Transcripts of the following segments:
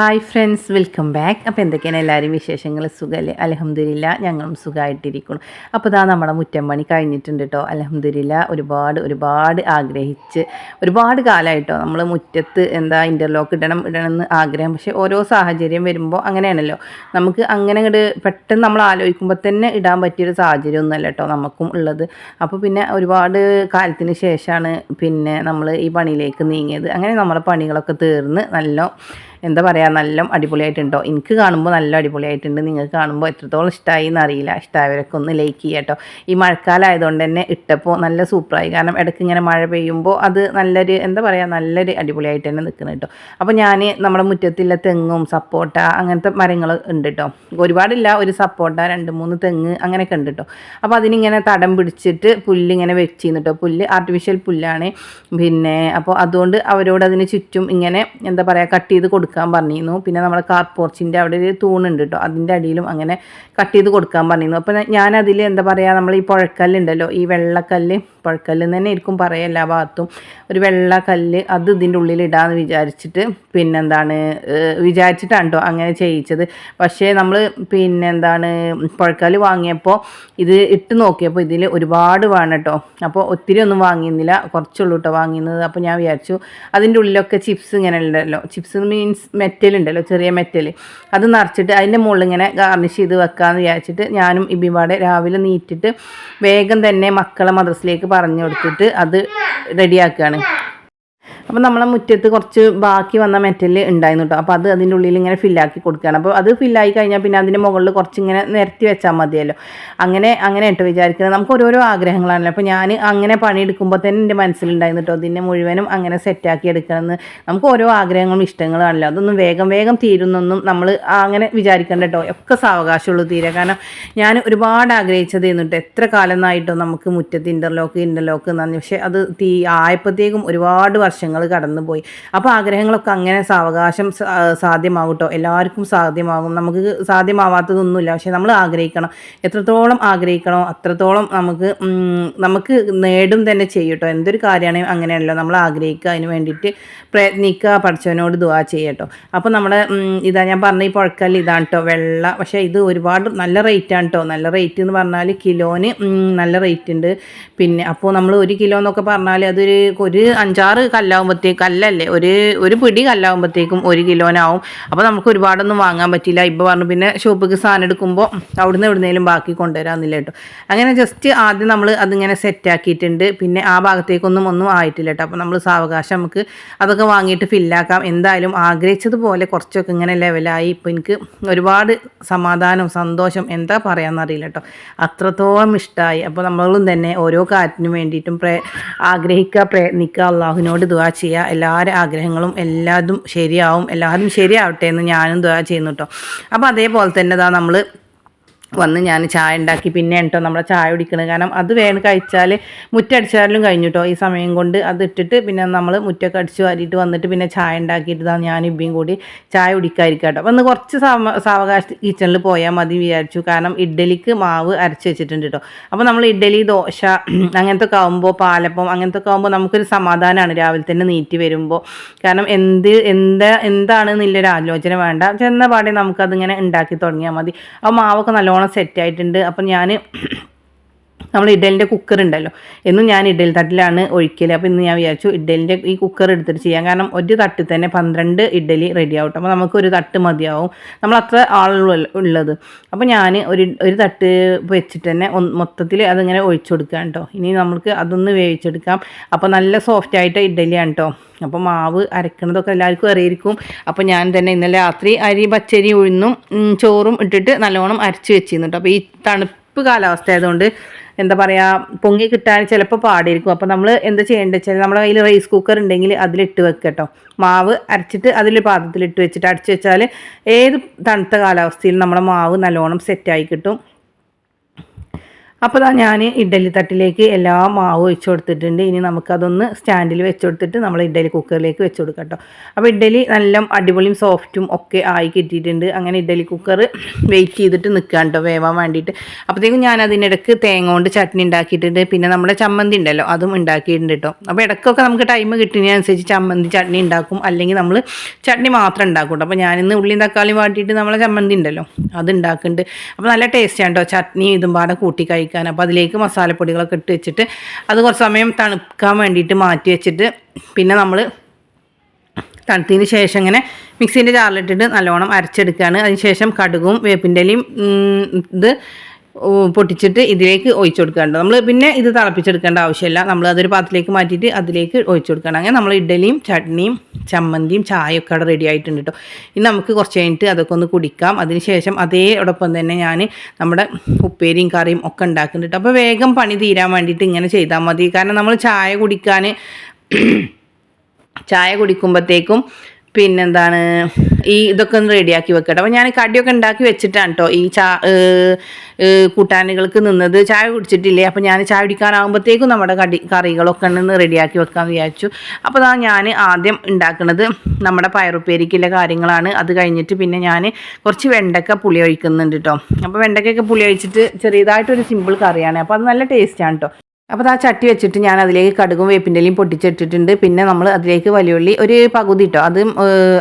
Hi friends welcome back അപ്പോൾ എന്തൊക്കെയാണ് എല്ലാവരും വിശേഷങ്ങൾ? സുഖമല്ലേ അലഹമ്മദില്ല ഞങ്ങളും സുഖമായിട്ടിരിക്കണം അപ്പോൾ ഇതാ നമ്മുടെ മുറ്റം പണി കഴിഞ്ഞിട്ടുണ്ട് കേട്ടോ അലഹമ്മദില്ല ഒരുപാട് ഒരുപാട് ആഗ്രഹിച്ച് ഒരുപാട് കാലമായിട്ടോ നമ്മൾ മുറ്റത്ത് എന്താ ഇന്റർലോക്ക് ഇടണം ഇടണം എന്ന് ആഗ്രഹം. പക്ഷേ ഓരോ സാഹചര്യം വരുമ്പോൾ അങ്ങനെയാണല്ലോ. നമുക്ക് അങ്ങനെ അങ്ങോട്ട് പെട്ടെന്ന് നമ്മൾ ആലോചിക്കുമ്പോൾ തന്നെ ഇടാൻ പറ്റിയൊരു സാഹചര്യം ഒന്നുമല്ല കേട്ടോ നമുക്കും ഉള്ളത്. അപ്പോൾ പിന്നെ ഒരുപാട് കാലത്തിന് ശേഷമാണ് പിന്നെ നമ്മൾ ഈ പണിയിലേക്ക് നീങ്ങിയത്. അങ്ങനെ നമ്മുടെ പണികളൊക്കെ തീർന്ന് നല്ല എന്താ പറയുക നല്ല അടിപൊളിയായിട്ടുണ്ടോ എനിക്ക് കാണുമ്പോൾ നല്ല അടിപൊളിയായിട്ടുണ്ട്. നിങ്ങൾക്ക് കാണുമ്പോൾ എത്രത്തോളം ഇഷ്ടമായി എന്നറിയില്ല. ഇഷ്ടമായവരൊക്കെ ഒന്ന് ലൈക്ക് ചെയ്യുക കേട്ടോ ഈ മഴക്കാലമായതുകൊണ്ട് തന്നെ ഇട്ടപ്പോൾ നല്ല സൂപ്പറായി. കാരണം ഇടയ്ക്ക് ഇങ്ങനെ മഴ പെയ്യുമ്പോൾ അത് നല്ലൊരു എന്താ പറയുക നല്ലൊരു അടിപൊളിയായിട്ട് തന്നെ നിൽക്കുന്നത് കേട്ടോ അപ്പോൾ ഞാൻ നമ്മുടെ മുറ്റത്തുള്ള തെങ്ങും സപ്പോട്ട അങ്ങനത്തെ മരങ്ങൾ ഉണ്ട് കേട്ടോ ഒരുപാടില്ല ഒരു സപ്പോട്ട രണ്ട് മൂന്ന് തെങ്ങ് അങ്ങനെയൊക്കെ ഉണ്ട് കേട്ടോ അപ്പോൾ അതിനിങ്ങനെ തടം പിടിച്ചിട്ട് പുല്ലിങ്ങനെ വെച്ചിരുന്നു കേട്ടോ പുല്ല് ആർട്ടിഫിഷ്യൽ പുല്ലാണ്. പിന്നെ അപ്പോൾ അതുകൊണ്ട് അവരോട് അതിന് ചുറ്റും ഇങ്ങനെ എന്താ പറയുക കട്ട് ചെയ്ത് കൊടുക്കാൻ പറഞ്ഞിരുന്നു. പിന്നെ നമ്മുടെ കാർ പോർച്ചിന്റെ അവിടെ ഒരു തൂണുണ്ട് കേട്ടോ അതിന്റെ അടിയിലും അങ്ങനെ കട്ട് ചെയ്ത് കൊടുക്കാൻ പറഞ്ഞിരുന്നു. അപ്പോൾ ഞാനതിൽ എന്താ പറയുക നമ്മൾ ഈ പുഴക്കല്ലുണ്ടല്ലോ ഈ വെള്ളക്കല്ല് പുഴക്കല്ല് തന്നെ ആയിരിക്കും പറയുക എല്ലാ ഭാഗത്തും. ഒരു വെള്ളക്കല്ല് അത് ഇതിന്റെ ഉള്ളിൽ ഇടാമെന്ന് വിചാരിച്ചിട്ട് പിന്നെന്താണ് വിചാരിച്ചിട്ടാണ് കേട്ടോ അങ്ങനെ ചെയ്യിച്ചത്. പക്ഷേ നമ്മൾ പിന്നെന്താണ് പുഴക്കല്ല് വാങ്ങിയപ്പോൾ ഇത് ഇട്ട് നോക്കിയപ്പോൾ ഇതിൽ ഒരുപാട് വേണം കേട്ടോ അപ്പോൾ ഒത്തിരി ഒന്നും വാങ്ങിയിരുന്നില്ല. കുറച്ചുള്ളൂ കേട്ടോ വാങ്ങിയിരുന്നത്. അപ്പോൾ ഞാൻ വിചാരിച്ചു അതിന്റെ ഉള്ളിലൊക്കെ ചിപ്സ് ഇങ്ങനെ ഉണ്ടല്ലോ. ചിപ്സ് മീൻസ് മെറ്റൽ ഉണ്ടല്ലോ ചെറിയ മെറ്റൽ അത് നിറച്ചിട്ട് അതിന്റെ മുകളിൽ ഇങ്ങനെ ഗാർണിഷ് ചെയ്ത് വെക്കാമെന്ന് വിചാരിച്ചിട്ട് ഞാനും ഇബിപാടെ രാവിലെ നീറ്റിട്ട് വേഗം തന്നെ മക്കളെ മദ്രസിലേക്ക് പറഞ്ഞു കൊടുത്തിട്ട് അത് റെഡിയാക്കുകയാണ് അപ്പോൾ നമ്മളെ മുറ്റത്ത് കുറച്ച് ബാക്കി വന്ന മെറ്റൽ ഉണ്ടായിരുന്നു കേട്ടോ അപ്പോൾ അത് അതിന്റെ ഉള്ളിൽ ഇങ്ങനെ ഫില്ലാക്കി കൊടുക്കുകയാണ്. അപ്പോൾ അത് ഫില്ലായി കഴിഞ്ഞാൽ പിന്നെ അതിന്റെ മുകളിൽ കുറച്ച് ഇങ്ങനെ നിരത്തി വെച്ചാൽ മതിയല്ലോ. അങ്ങനെ അങ്ങനെ കേട്ടോ വിചാരിക്കുന്നത്. നമുക്ക് ഓരോരോ ആഗ്രഹങ്ങളാണല്ലോ. അപ്പോൾ ഞാൻ അങ്ങനെ പണിയെടുക്കുമ്പോൾ തന്നെ എന്റെ മനസ്സിലുണ്ടായിരുന്നു കേട്ടോ ഇതിനെ മുഴുവനും അങ്ങനെ സെറ്റാക്കി എടുക്കണമെന്ന്. നമുക്ക് ഓരോ ആഗ്രഹങ്ങളും ഇഷ്ടങ്ങളാണല്ലോ. അതൊന്നും വേഗം വേഗം തീരുന്നൊന്നും നമ്മൾ അങ്ങനെ വിചാരിക്കേണ്ട കേട്ടോ ഒക്കെ സാവകാശമുള്ളൂ തീരെ. കാരണം ഞാൻ ഒരുപാട് ആഗ്രഹിച്ചത് എന്നിട്ട് എത്ര കാലം നായിട്ടോ നമുക്ക് മുറ്റത്ത് ഇന്റർലോക്ക് ഇന്റർലോക്ക് എന്നാണ് പക്ഷേ അത് തീ ആയപ്പോഴത്തേക്കും ഒരുപാട് വർഷങ്ങൾ കടന്നുപോയി. അപ്പോൾ ആഗ്രഹങ്ങളൊക്കെ അങ്ങനെ സാവകാശം സാധ്യമാകട്ടോ സാധ്യമാകും കേട്ടോ എല്ലാവർക്കും സാധ്യമാകും. നമുക്ക് സാധ്യമാവാത്തതൊന്നുമില്ല. പക്ഷെ നമ്മൾ ആഗ്രഹിക്കണം. എത്രത്തോളം ആഗ്രഹിക്കണോ അത്രത്തോളം നമുക്ക് നമുക്ക് നേടും തന്നെ ചെയ്യട്ടോ? എന്തൊരു കാര്യമാണെങ്കിലും അങ്ങനെയല്ലോ നമ്മൾ ആഗ്രഹിക്കുക. അതിന് വേണ്ടിയിട്ട് പ്രയത്നിക്കുക പഠിച്ചവനോട് ദുവാ ചെയ്യട്ടോ. അപ്പോൾ നമ്മുടെ ഇതാ ഞാൻ പറഞ്ഞ ഈ പുഴക്കല്ല് ഇതാണ് കേട്ടോ വെള്ള. പക്ഷേ ഇത് ഒരുപാട് നല്ല റേറ്റാണ് കേട്ടോ നല്ല റേറ്റ് എന്ന് പറഞ്ഞാൽ കിലോന് നല്ല റേറ്റ് ഉണ്ട് പിന്നെ അപ്പോൾ നമ്മൾ ഒരു കിലോ എന്നൊക്കെ പറഞ്ഞാൽ അതൊരു ഒരു അഞ്ചാറ് കല്ലാകുമ്പോഴത്തേക്ക് കല്ലല്ലേ ഒരു ഒരു പിടി കല്ലാകുമ്പോഴത്തേക്കും ഒരു കിലോനാവും. അപ്പോൾ നമുക്ക് ഒരുപാടൊന്നും വാങ്ങാൻ പറ്റില്ല ഇപ്പോൾ പറഞ്ഞു പിന്നെ ഷോപ്പിക്ക് സാധനം എടുക്കുമ്പോൾ അവിടുന്ന് എവിടുന്നേലും ബാക്കി കൊണ്ടുവരാമെന്നില്ല കേട്ടോ. അങ്ങനെ ജസ്റ്റ് ആദ്യം നമ്മൾ അതിങ്ങനെ സെറ്റാക്കിയിട്ടുണ്ട് പിന്നെ ആ ഭാഗത്തേക്കൊന്നും ഒന്നും ആയിട്ടില്ല കേട്ടോ. അപ്പോൾ നമ്മൾ സാവകാശം നമുക്ക് അതൊക്കെ വാങ്ങിയിട്ട് ഫില്ലാക്കാം എന്തായാലും ആഗ്രഹിച്ചതുപോലെ കുറച്ചൊക്കെ ഇങ്ങനെ ലെവലായി ഇപ്പോൾ എനിക്ക് ഒരുപാട് സമാധാനം സന്തോഷം എന്താ പറയാമെന്നറിയില്ല കേട്ടോ. അത്രത്തോളം ഇഷ്ടമായി അപ്പോൾ നമ്മളും തന്നെ ഓരോ കാര്യത്തിനും വേണ്ടിയിട്ടും പ്രേ ആഗ്രഹിക്കുക പ്രയത്നിക്കുക അള്ളാഹുവിനോട് ദുവാ ചെയ്യുക. എല്ലാവരുടെ ആഗ്രഹങ്ങളും എല്ലാതും ശരിയാവും. എല്ലാവരും ശരിയാവട്ടെ എന്ന് ഞാനും ദുവാ ചെയ്യുന്നു കേട്ടോ അപ്പോൾ അതേപോലെ തന്നെ ഇതാ നമ്മൾ വന്ന് ഞാൻ ചായ ഉണ്ടാക്കി. പിന്നെ കേട്ടോ നമ്മളെ ചായ കുടിക്കണത്. കാരണം അത് വേണം കഴിച്ചാൽ മുറ്റടിച്ചാലും കഴിഞ്ഞു കേട്ടോ ഈ സമയം കൊണ്ട് അത് ഇട്ടിട്ട് പിന്നെ നമ്മൾ മുറ്റൊക്കെ അടിച്ച് വാരിയിട്ട് വന്നിട്ട് പിന്നെ ചായ ഉണ്ടാക്കിയിട്ട് ഇതാ ഞാൻ ഇബിയും കൂടി ചായ കുടിക്കാതിരിക്കാം കേട്ടോ ഒന്ന് കുറച്ച് സാവ സാവകാശ കിച്ചണിൽ പോയാൽ മതി വിചാരിച്ചു. കാരണം ഇഡ്ഡലിക്ക് മാവ് അരച്ച് വെച്ചിട്ടുണ്ട് കേട്ടോ അപ്പോൾ നമ്മൾ ഇഡ്ഡലി ദോശ അങ്ങനത്തെ ഒക്കെ ആകുമ്പോൾ പാലപ്പം അങ്ങനത്തെ ഒക്കെ ആകുമ്പോൾ നമുക്കൊരു സമാധാനമാണ് രാവിലെ തന്നെ നീറ്റി വരുമ്പോൾ കാരണം എന്ത് എന്താ എന്താണെന്നുള്ളൊരു ആലോചന വേണ്ട. ചെന്ന പാടെ നമുക്കതിങ്ങനെ ഉണ്ടാക്കി തുടങ്ങിയാൽ മതി. ആ മാവൊക്കെ നല്ലോണം സെറ്റ് ആയിട്ടുണ്ട്. അപ്പം ഞാൻ നമ്മൾ ഇഡലിന്റെ കുക്കർ ഉണ്ടല്ലോ. എന്നും ഞാൻ ഇഡലി തട്ടിലാണ് ഒഴിക്കൽ അപ്പോൾ ഇന്ന് ഞാൻ വിചാരിച്ചു ഇഡലിന്റെ ഈ കുക്കർ എടുത്തിട്ട് ചെയ്യാം. കാരണം ഒരു തട്ടിൽ തന്നെ പന്ത്രണ്ട് ഇഡലി റെഡി ആവട്ടെ അപ്പോൾ നമുക്കൊരു തട്ട് മതിയാവും. നമ്മൾ അത്ര ആളുകൾ ഉള്ളത്. അപ്പോൾ ഞാൻ ഒരു ഒരു തട്ട് വെച്ചിട്ട് തന്നെ മൊത്തത്തിൽ അതിങ്ങനെ ഒഴിച്ചു കൊടുക്കാം കേട്ടോ. ഇനി നമുക്ക് അതൊന്ന് വേവിച്ചെടുക്കാം. അപ്പോൾ നല്ല സോഫ്റ്റ് ആയിട്ട് ഇഡലിയാണ് കേട്ടോ അപ്പോൾ മാവ് അരക്കണതൊക്കെ എല്ലാവർക്കും അറിയിരിക്കും അപ്പോൾ ഞാൻ തന്നെ ഇന്നലെ രാത്രി അരി പച്ചരി ഉഴുന്നും ചോറും ഇട്ടിട്ട് നല്ലോണം അരച്ച് വെച്ചിരുന്നു കേട്ടോ അപ്പോൾ ഈ തണുപ്പ് കാലാവസ്ഥ ആയതുകൊണ്ട് എന്താ പറയുക പൊങ്ങി കിട്ടാൻ ചിലപ്പോൾ പാടിയിരിക്കും. അപ്പോൾ നമ്മൾ എന്താ ചെയ്യേണ്ടത് വെച്ചാൽ നമ്മുടെ കയ്യിൽ റൈസ് കുക്കർ ഉണ്ടെങ്കിൽ അതിലിട്ട് വെക്കുക കേട്ടോ. മാവ് അരച്ചിട്ട് അതിൽ പാത്രത്തിലിട്ട് വെച്ചിട്ട് അടിച്ചു വെച്ചാൽ ഏത് തണുത്ത കാലാവസ്ഥയിലും നമ്മുടെ മാവ് നല്ലോണം സെറ്റായി കിട്ടും. അപ്പോൾ ഞാൻ ഇഡ്ഡലി തട്ടിലേക്ക് എല്ലാ മാവും ഒഴിച്ചു കൊടുത്തിട്ടുണ്ട്. ഇനി നമുക്കതൊന്ന് സ്റ്റാൻഡിൽ വെച്ച് കൊടുത്തിട്ട് നമ്മൾ ഇഡ്ഡലി കുക്കറിലേക്ക് വെച്ച് കൊടുക്കാം കേട്ടോ അപ്പോൾ ഇഡ്ഡലി നല്ല അടിപൊളിയും സോഫ്റ്റും ഒക്കെ ആയി കിട്ടിയിട്ടുണ്ട്. അങ്ങനെ ഇഡ്ഡലി കുക്കർ വെയിറ്റ് ചെയ്തിട്ട് നിൽക്കാൻ കേട്ടോ വേവാൻ വേണ്ടിയിട്ട്. അപ്പോഴത്തേക്കും ഞാൻ അതിനിടയ്ക്ക് തേങ്ങ കൊണ്ട് ചട്നി ഉണ്ടാക്കിയിട്ടുണ്ട്. പിന്നെ നമ്മുടെ ചമ്മന്തി ഉണ്ടല്ലോ അതും ഉണ്ടാക്കിയിട്ടുണ്ട് കേട്ടോ അപ്പോൾ ഇടയ്ക്കൊക്കെ നമുക്ക് ടൈം കിട്ടുന്നതിനനുസരിച്ച് ചമ്മന്തി ചട്നി ഉണ്ടാക്കും. അല്ലെങ്കിൽ നമ്മൾ ചട്നി മാത്രം ഉണ്ടാക്കും കേട്ടോ അപ്പോൾ ഞാനിന്ന് ഉള്ളിയും തക്കാളിയും വാട്ടിയിട്ട് നമ്മളെ ചമ്മന്തി ഉണ്ടല്ലോ അത് ഉണ്ടാക്കുന്നുണ്ട്. അപ്പോൾ നല്ല ടേസ്റ്റാണ് കേട്ടോ ചട്നി ഇതും പാടെ കൂട്ടി കഴിക്കാൻ. അപ്പോൾ അതിലേക്ക് മസാലപ്പൊടികളൊക്കെ ഇട്ട് വെച്ചിട്ട് അത് കുറച്ച് സമയം തണുക്കാൻ വേണ്ടിയിട്ട് മാറ്റി വെച്ചിട്ട് പിന്നെ നമ്മൾ തണുത്തതിന് ശേഷം ഇങ്ങനെ മിക്സീന്റെ ജാറിലിട്ടിട്ട് നല്ലോണം അരച്ചെടുക്കുകയാണ് അതിന് ശേഷം കടുകും വേപ്പിന്റെലയും ഇത് പൊട്ടിച്ചിട്ട് ഇതിലേക്ക് ഒഴിച്ചു കൊടുക്കേണ്ടത് നമ്മൾ പിന്നെ ഇത് തിളപ്പിച്ചെടുക്കേണ്ട ആവശ്യമില്ല. നമ്മൾ അതൊരു പാത്രത്തിലേക്ക് മാറ്റിയിട്ട് അതിലേക്ക് ഒഴിച്ചു കൊടുക്കണം. അങ്ങനെ നമ്മൾ ഇഡ്ഡലിയും ചട്നിയും ചമ്മന്തിയും ചായയൊക്കെ അവിടെ റെഡി ആയിട്ടുണ്ട് കേട്ടോ. ഇനി നമുക്ക് കുറച്ച് കഴിഞ്ഞിട്ട് അതൊക്കെ ഒന്ന് കുടിക്കാം. അതിനുശേഷം അതേയോടൊപ്പം തന്നെ ഞാൻ നമ്മുടെ ഉപ്പേരിയും കറിയും ഒക്കെ ഉണ്ടാക്കുന്നുണ്ട് അപ്പോൾ വേഗം പണി തീരാൻ വേണ്ടിയിട്ട് ഇങ്ങനെ ചെയ്താൽ മതി. കാരണം നമ്മൾ ചായ കുടിക്കാൻ ചായ കുടിക്കുമ്പോഴത്തേക്കും പിന്നെന്താണ് ഈ ഇതൊക്കെ ഒന്ന് റെഡിയാക്കി വെക്കട്ടെ അപ്പോൾ ഞാൻ കടിയൊക്കെ ഉണ്ടാക്കി വെച്ചിട്ടാണ് കേട്ടോ ഈ ചാ കൂട്ടാനുകൾക്ക് നിന്നത്. ചായ കുടിച്ചിട്ടില്ലേ? അപ്പോൾ ഞാൻ ചായ കുടിക്കാനാകുമ്പോഴത്തേക്കും നമ്മുടെ കടി കറികളൊക്കെ ഒന്ന് റെഡിയാക്കി വെക്കാൻ വിചാരിച്ചു. അപ്പോൾ അതാ ഞാൻ ആദ്യം ഉണ്ടാക്കുന്നത് നമ്മുടെ പയറുപ്പേരിക്കുള്ള കാര്യങ്ങളാണ്. അത് കഴിഞ്ഞിട്ട് പിന്നെ ഞാൻ കുറച്ച് വെണ്ടക്ക പുളി ഒഴിക്കുന്നുണ്ട് കേട്ടോ അപ്പോൾ വെണ്ടക്കയൊക്കെ പുളി ഒഴിച്ചിട്ട് ചെറിയതായിട്ടൊരു സിമ്പിൾ കറിയാണ്. അപ്പോൾ അത് നല്ല ടേസ്റ്റാണ് കേട്ടോ അപ്പോൾ ആ ചട്ടി വെച്ചിട്ട് ഞാൻ അതിലേക്ക് കടുകും വേപ്പിന്റെലയും പൊട്ടിച്ചിട്ടിട്ടുണ്ട് പിന്നെ നമ്മൾ അതിലേക്ക് വലിയുള്ളി ഒരു പകുതി ഇട്ടോ. അതും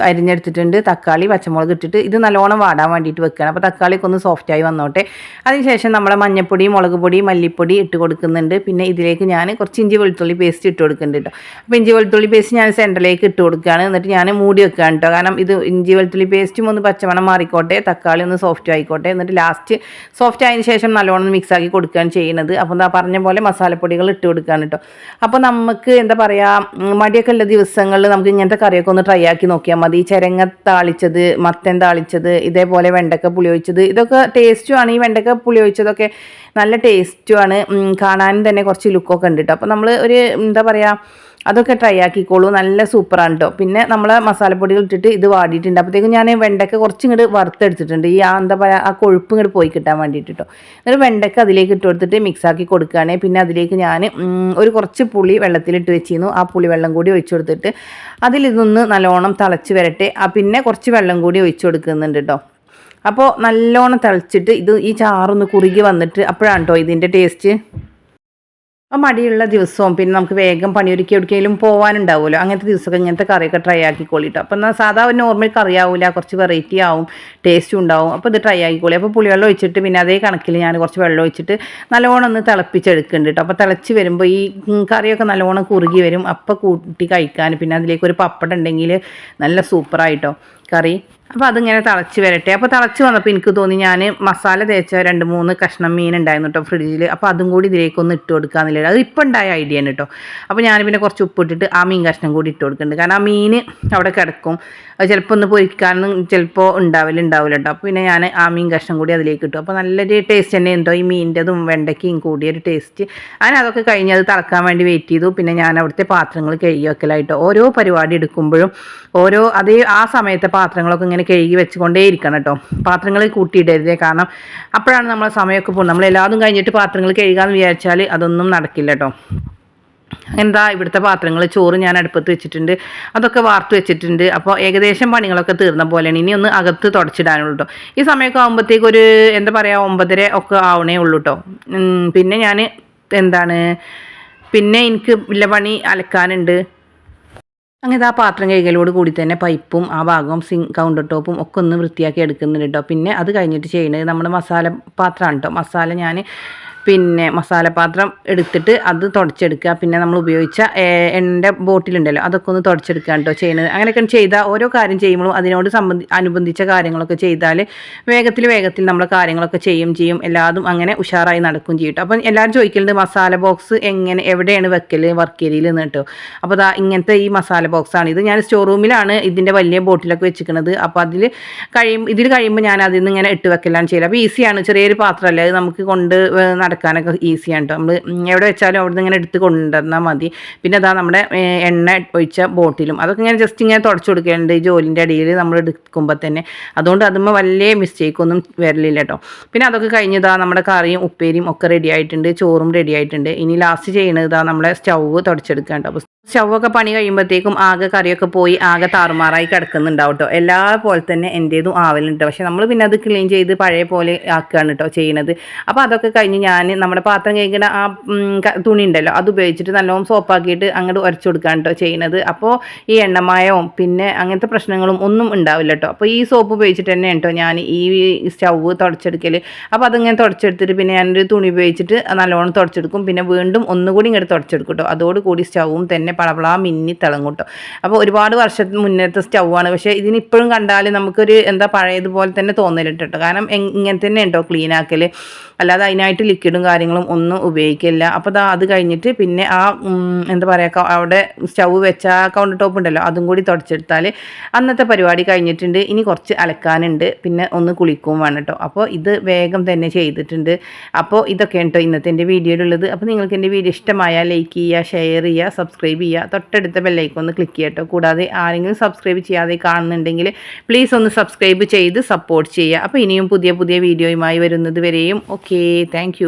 അരിഞ്ഞെടുത്തിട്ടുണ്ട്. തക്കാളി പച്ചമുളക് ഇട്ടിട്ട് ഇത് നല്ലോണം വാടാൻ വേണ്ടിയിട്ട് വെക്കുകയാണ് അപ്പോൾ തക്കാളിയൊക്കെ ഒന്ന് സോഫ്റ്റായി വന്നോട്ടെ. അതിനുശേഷം നമ്മളെ മഞ്ഞപ്പൊടി മുളക് പൊടി മല്ലിപ്പൊടി ഇട്ട് കൊടുക്കുന്നുണ്ട്. പിന്നെ ഇതിലേക്ക് ഞാൻ കുറച്ച് ഇഞ്ചി വെളുത്തുള്ളി പേസ്റ്റ് ഇട്ട് കൊടുക്കുന്നുണ്ട് കേട്ടോ. അപ്പോൾ ഇഞ്ചി വെളുത്തുള്ളി പേസ്റ്റ് ഞാൻ സെന്ററിലേക്ക് ഇട്ട് കൊടുക്കുകയാണ്. എന്നിട്ട് ഞാൻ മൂടി വെക്കുകയാണ് കേട്ടോ. കാരണം ഇത് ഇഞ്ചി വെളുത്തുള്ളി പേസ്റ്റും ഒന്ന് പച്ചമണം മാറിക്കോട്ടെ. തക്കാളി ഒന്ന് സോഫ്റ്റ് ആയിക്കോട്ടെ. എന്നിട്ട് ലാസ്റ്റ് സോഫ്റ്റ് ആയതിനു ശേഷം നല്ലോണം മിക്സ് ആക്കി കൊടുക്കുകയാണ് ചെയ്യുന്നത്. അപ്പോൾ എന്താ പറഞ്ഞ പോലെ മസാലപ്പൊടികൾ ഇട്ട് കൊടുക്കുകയാണ് കേട്ടോ അപ്പോൾ നമുക്ക് എന്താ പറയുക മടിയൊക്കെ ഉള്ള ദിവസങ്ങളിൽ നമുക്ക് ഇങ്ങനത്തെ കറിയൊക്കെ ഒന്ന് ട്രൈ ആക്കി നോക്കിയാൽ മതി. ചിരങ്ങ താളിച്ചത് മത്തൻ താളിച്ചത് ഇതേപോലെ വെണ്ടക്ക പുളി ഒഴിച്ചത് ഇതൊക്കെ ടേസ്റ്റുമാണ് ഈ വെണ്ടക്ക പുളി ഒഴിച്ചതൊക്കെ നല്ല ടേസ്റ്റുമാണ്. കാണാനും തന്നെ കുറച്ച് ലുക്കൊക്കെ ഉണ്ട് കേട്ടോ അപ്പോൾ നമ്മൾ ഒരു എന്താ പറയുക അതൊക്കെ ട്രൈ ആക്കിക്കോളൂ. നല്ല സൂപ്പറാണ് കേട്ടോ പിന്നെ നമ്മൾ മസാലപ്പൊടികൾ ഇട്ടിട്ട് ഇത് വാടിയിട്ടുണ്ട്. അപ്പോഴത്തേക്കും ഞാൻ വെണ്ടക്ക കുറച്ച് ഇങ്ങോട്ട് വറുത്തെടുത്തിട്ടുണ്ട്. ഈ ആ എന്താ പറയുക ആ കൊഴുപ്പ് ഇങ്ങോട്ട് പോയി കിട്ടാൻ വേണ്ടിയിട്ട് കേട്ടോ എന്നിട്ട് വെണ്ടയ്ക്ക അതിലേക്ക് ഇട്ട് കൊടുത്തിട്ട് മിക്സ് ആക്കി കൊടുക്കുകയാണ് പിന്നെ അതിലേക്ക് ഞാൻ ഒരു കുറച്ച് പുളി വെള്ളത്തിലിട്ട് വെച്ചിരുന്നു. ആ പുളി വെള്ളം കൂടി ഒഴിച്ചു കൊടുത്തിട്ട് അതിലിതൊന്ന് നല്ലോണം തിളച്ച് വരട്ടെ. ആ പിന്നെ കുറച്ച് വെള്ളം കൂടി ഒഴിച്ചു കൊടുക്കുന്നുണ്ട് കേട്ടോ അപ്പോൾ നല്ലോണം തിളച്ചിട്ട് ഇത് ഈ ചാറൊന്ന് കുറുകി വന്നിട്ട് അപ്പോഴാണ് കേട്ടോ ഇതിന്റെ ടേസ്റ്റ്. അപ്പം മടിയുള്ള ദിവസവും പിന്നെ നമുക്ക് വേഗം പണിയൊരുക്കി എവിടേക്കെങ്കിലും പോകാനുണ്ടാവുമല്ലോ അങ്ങനത്തെ ദിവസമൊക്കെ ഇങ്ങനത്തെ കറിയൊക്കെ ട്രൈ ആക്കിക്കോളിട്ടോ. അപ്പം എന്നാൽ സാധാ ഒരു നോർമൽ കറി ആവില്ല കുറച്ച് വെറൈറ്റി ആവും ടേസ്റ്റും ഉണ്ടാവും. അപ്പോൾ ഇത് ട്രൈ ആക്കിക്കോളി. അപ്പോൾ പുളിവെള്ളം ഒഴിച്ചിട്ട് പിന്നെ അതേ കണക്കിൽ ഞാൻ കുറച്ച് വെള്ളം ഒഴിച്ചിട്ട് നല്ലോണം ഒന്ന് തിളപ്പിച്ചെടുക്കുന്നുണ്ട് കേട്ടോ അപ്പോൾ തിളച്ച് വരുമ്പോൾ ഈ കറിയൊക്കെ നല്ലോണം കുറുകി വരും. അപ്പോൾ കൂട്ടി കഴിക്കാൻ പിന്നെ അതിലേക്ക് ഒരു പപ്പടം ഉണ്ടെങ്കിൽ നല്ല സൂപ്പറായിട്ടോ കറി അപ്പോൾ അതിങ്ങനെ തിളച്ച് വരട്ടെ. അപ്പോൾ തിളച്ച് വന്നപ്പോൾ എനിക്ക് തോന്നി ഞാൻ മസാല തേച്ച രണ്ട് മൂന്ന് കഷ്ണം മീൻ ഉണ്ടായിരുന്നു കേട്ടോ ഫ്രിഡ്ജിൽ അപ്പോൾ അതും കൂടി ഇതിലേക്കൊന്ന് ഇട്ട് കൊടുക്കാന്നില്ല അത് ഇപ്പം ഉണ്ടായ ഐഡിയ ആണ് കേട്ടോ അപ്പോൾ ഞാൻ പിന്നെ കുറച്ച് ഉപ്പിട്ടിട്ട് ആ മീൻ കഷ്ണം കൂടി ഇട്ട് കൊടുക്കുന്നുണ്ട്. കാരണം ആ മീൻ അവിടെ കിടക്കും. അത് ചിലപ്പോൾ ഒന്ന് പൊരിക്കാനൊന്നും ചിലപ്പോൾ ഉണ്ടാവില്ല ഉണ്ടാവില്ല കേട്ടോ അപ്പോൾ പിന്നെ ഞാൻ ആ മീൻ കഷ്ണം കൂടി അതിലേക്ക് ഇട്ടു. അപ്പോൾ നല്ലൊരു ടേസ്റ്റ് തന്നെ ഉണ്ടോ ഈ മീനിന്റെതും വെണ്ടയ്ക്കയും കൂടിയൊരു ടേസ്റ്റ് അങ്ങനെ അതൊക്കെ കഴിഞ്ഞ് അത് തിളക്കാൻ വേണ്ടി വെയിറ്റ് ചെയ്തു. പിന്നെ ഞാൻ അവിടുത്തെ പാത്രങ്ങൾ കഴുകി വെക്കലായിട്ട് ഓരോ പരിപാടി എടുക്കുമ്പോഴും ഓരോ അതേ ആ സമയത്തെ പാത്രങ്ങളൊക്കെ ഇങ്ങനെ കഴുകി വെച്ചുകൊണ്ടേ ഇരിക്കണം കേട്ടോ. പാത്രങ്ങൾ കൂട്ടിയിടരുതേ. കാരണം അപ്പോഴാണ് നമ്മളെ സമയമൊക്കെ പോകുന്നത്. നമ്മൾ എല്ലാതും കഴിഞ്ഞിട്ട് പാത്രങ്ങൾ കഴുകാമെന്ന് വിചാരിച്ചാൽ അതൊന്നും നടക്കില്ല കേട്ടോ. എന്താ ഇവിടുത്തെ പാത്രങ്ങൾ ചോറ് ഞാൻ അടുപ്പത്ത് വെച്ചിട്ടുണ്ട്. അതൊക്കെ വാർത്ത് വെച്ചിട്ടുണ്ട്. അപ്പോൾ ഏകദേശം പണികളൊക്കെ തീർന്ന പോലെയാണ്. ഇനി ഒന്ന് അകത്ത് തുടച്ചിടാനുള്ളൂ കേട്ടോ. ഈ സമയമൊക്കെ ആകുമ്പോഴത്തേക്ക് ഒരു എന്താ പറയുക ഒമ്പതര ഒക്കെ ആവണേ ഉള്ളൂ കേട്ടോ. പിന്നെ ഞാൻ എന്താണ് പിന്നെ എനിക്ക് ഇല്ല പണി അലക്കാനുണ്ട്. അങ്ങനെ ആ പാത്രം കഴുകലോട് കൂടി തന്നെ പൈപ്പും ആ ഭാഗവും സിങ് കൗണ്ടർ ടോപ്പും ഒക്കെ ഒന്ന് വൃത്തിയാക്കി എടുക്കുന്നുണ്ട് കേട്ടോ പിന്നെ അത് കഴിഞ്ഞിട്ട് ചെയ്യുന്നത് നമ്മുടെ മസാല പാത്രമാണ് കേട്ടോ മസാല ഞാൻ പിന്നെ മസാലപാത്രം എടുത്തിട്ട് അത് തുടച്ചെടുക്കുക. പിന്നെ നമ്മൾ ഉപയോഗിച്ച എണ്ണന്റെ ബോട്ടിലുണ്ടല്ലോ അതൊക്കെ ഒന്ന് തുടച്ചെടുക്കുക കേട്ടോ ചെയ്യുന്നത്. അങ്ങനെയൊക്കെ ചെയ്താൽ ഓരോ കാര്യം ചെയ്യുമ്പോഴും അതിനോട് സംബന്ധി അനുബന്ധിച്ച കാര്യങ്ങളൊക്കെ ചെയ്താൽ വേഗത്തിൽ വേഗത്തിൽ നമ്മൾ കാര്യങ്ങളൊക്കെ ചെയ്യും ചെയ്യും. എല്ലാതും അങ്ങനെ ഉഷാറായി നടക്കും ചെയ്യും അപ്പം എല്ലാവരും ചോദിക്കലുണ്ട് മസാല ബോക്സ് എങ്ങനെ എവിടെയാണ് വെക്കൽ വർക്ക് ഏരിയയിൽ നിന്ന് കേട്ടോ. അപ്പോൾ അതാ ഇങ്ങനത്തെ ഈ മസാല ബോക്സാണ് ഇത് ഞാൻ സ്റ്റോർ റൂമിലാണ് ഇതിന്റെ വലിയ ബോട്ടിലൊക്കെ വെച്ചിരിക്കുന്നത്. അപ്പോൾ അതിൽ കഴിയും ഇതിൽ കഴിയുമ്പോൾ ഞാൻ അതിൽ നിന്ന് ഇങ്ങനെ ഇട്ട് വെക്കലാണ് ചെയ്യൽ. അപ്പോൾ ഈസിയാണ് ചെറിയൊരു പാത്രമല്ലേ അത് നമുക്ക് കൊണ്ട് ഏഹ് അലക്കാനൊക്കെ ഈസിയാണ് കേട്ടോ നമ്മൾ എവിടെ വെച്ചാലും അവിടെ നിന്ന് ഇങ്ങനെ എടുത്ത് കൊണ്ടുവന്നാൽ മതി. പിന്നെ അതാ നമ്മുടെ എണ്ണ ഒഴിച്ച ബോട്ടിലും അതൊക്കെ ഇങ്ങനെ ജസ്റ്റ് ഇങ്ങനെ തുടച്ചു കൊടുക്കേണ്ടത് ഈ ജോലിന്റെ അടിയിൽ നമ്മൾ എടുക്കുമ്പോൾ തന്നെ. അതുകൊണ്ട് അതുമ്പോൾ വലിയ മിസ്റ്റേക്ക് ഒന്നും വരലില്ല കേട്ടോ പിന്നെ അതൊക്കെ കഴിഞ്ഞതാ നമ്മുടെ കറിയും ഉപ്പേരിയും ഒക്കെ റെഡി ആയിട്ടുണ്ട് ചോറും റെഡി ആയിട്ടുണ്ട്. ഇനി ലാസ്റ്റ് ചെയ്യണത് ഇതാ നമ്മുടെ സ്റ്റൗ തുടച്ചെടുക്കാൻ കേട്ടോ സ്റ്റൗവൊക്കെ പണി കഴിയുമ്പോഴത്തേക്കും ആകെ കറിയൊക്കെ പോയി ആകെ താറുമാറായി കിടക്കുന്നുണ്ടാവും കേട്ടോ എല്ലാ പോലെ തന്നെ എന്റേതും ആവലുണ്ട്. പക്ഷെ നമ്മൾ പിന്നെ അത് ക്ലീൻ ചെയ്ത് പഴയ പോലെ ആക്കുകയാണ് കേട്ടോ ചെയ്യണത്. അപ്പോൾ അതൊക്കെ കഴിഞ്ഞ് ഞാൻ നമ്മുടെ പാത്രം കഴിക്കുന്ന ആ തുണി ഉണ്ടല്ലോ അത് ഉപയോഗിച്ചിട്ട് നല്ലോണം സോപ്പാക്കിയിട്ട് അങ്ങോട്ട് ഉരച്ചു കൊടുക്കുകയാണ് കേട്ടോ ചെയ്യണത്. അപ്പോൾ ഈ എണ്ണമയവും പിന്നെ അങ്ങനത്തെ പ്രശ്നങ്ങളും ഒന്നും ഉണ്ടാവില്ല കേട്ടോ അപ്പോൾ ഈ സോപ്പ് ഉപയോഗിച്ചിട്ട് തന്നെ കേട്ടോ ഞാൻ ഈ സ്റ്റൗവ് തുടച്ചെടുക്കൽ അപ്പോൾ അതിങ്ങനെ തുടച്ചെടുത്തിട്ട് പിന്നെ ഞാനൊരു തുണി ഉപയോഗിച്ചിട്ട് നല്ലോണം തുടച്ചെടുക്കും. പിന്നെ വീണ്ടും ഒന്നുകൂടി ഇങ്ങോട്ട് തുടച്ചെടുക്കും കേട്ടോ അതോടുകൂടി സ്റ്റൗവും തന്നെ പളപളാ മിന്നി തിളങ്ങൂട്ടോ അപ്പോൾ ഒരുപാട് വർഷത്തിന് മുന്നത്തെ സ്റ്റൗവാണ് പക്ഷേ ഇതിന് ഇപ്പോഴും കണ്ടാൽ നമുക്കൊരു എന്താ പഴയതുപോലെ തന്നെ തോന്നലിട്ട് കാരണം ഇങ്ങനെ തന്നെ ഉണ്ടോ ക്ലീൻ ആക്കൽ അല്ലാതെ അതിനായിട്ട് ലിക്വിഡും കാര്യങ്ങളും ഒന്നും ഉപയോഗിക്കില്ല. അപ്പോൾ ദാ അത് കഴിഞ്ഞിട്ട് പിന്നെ ആ എന്താ പറയുക അവിടെ സ്റ്റൗ വെച്ച കൗണ്ടർ ടോപ്പ് ഉണ്ടല്ലോ അതും കൂടി തുടച്ചെടുത്താൽ അന്നത്തെ പരിപാടി കഴിഞ്ഞിട്ടുണ്ട്. ഇനി കുറച്ച് അലക്കാനുണ്ട്. പിന്നെ ഒന്ന് കുളിക്കുകയും വേണം കേട്ടോ. അപ്പോൾ ഇത് വേഗം തന്നെ ചെയ്തിട്ടുണ്ട്. അപ്പോൾ ഇതൊക്കെയാണ് കേട്ടോ ഇന്നത്തെ എന്റെ വീഡിയോയിലുള്ളത്. അപ്പോൾ നിങ്ങൾക്ക് എന്റെ വീഡിയോ ഇഷ്ടമായാൽ ലൈക്ക് ചെയ്യുക ഷെയർ ചെയ്യുക സബ്സ്ക്രൈബ് ചെയ്യുക. തൊട്ടടുത്ത ബെല്ലൈക്കൺ ഒന്ന് ക്ലിക്ക് ചെയ്യട്ടോ കൂടാതെ ആരെങ്കിലും സബ്സ്ക്രൈബ് ചെയ്യാതെ കാണുന്നുണ്ടെങ്കിൽ പ്ലീസ് ഒന്ന് സബ്സ്ക്രൈബ് ചെയ്ത് സപ്പോർട്ട് ചെയ്യുക. അപ്പോൾ ഇനിയും പുതിയ പുതിയ വീഡിയോയുമായി വരുന്നത് വരെയും. Okay thank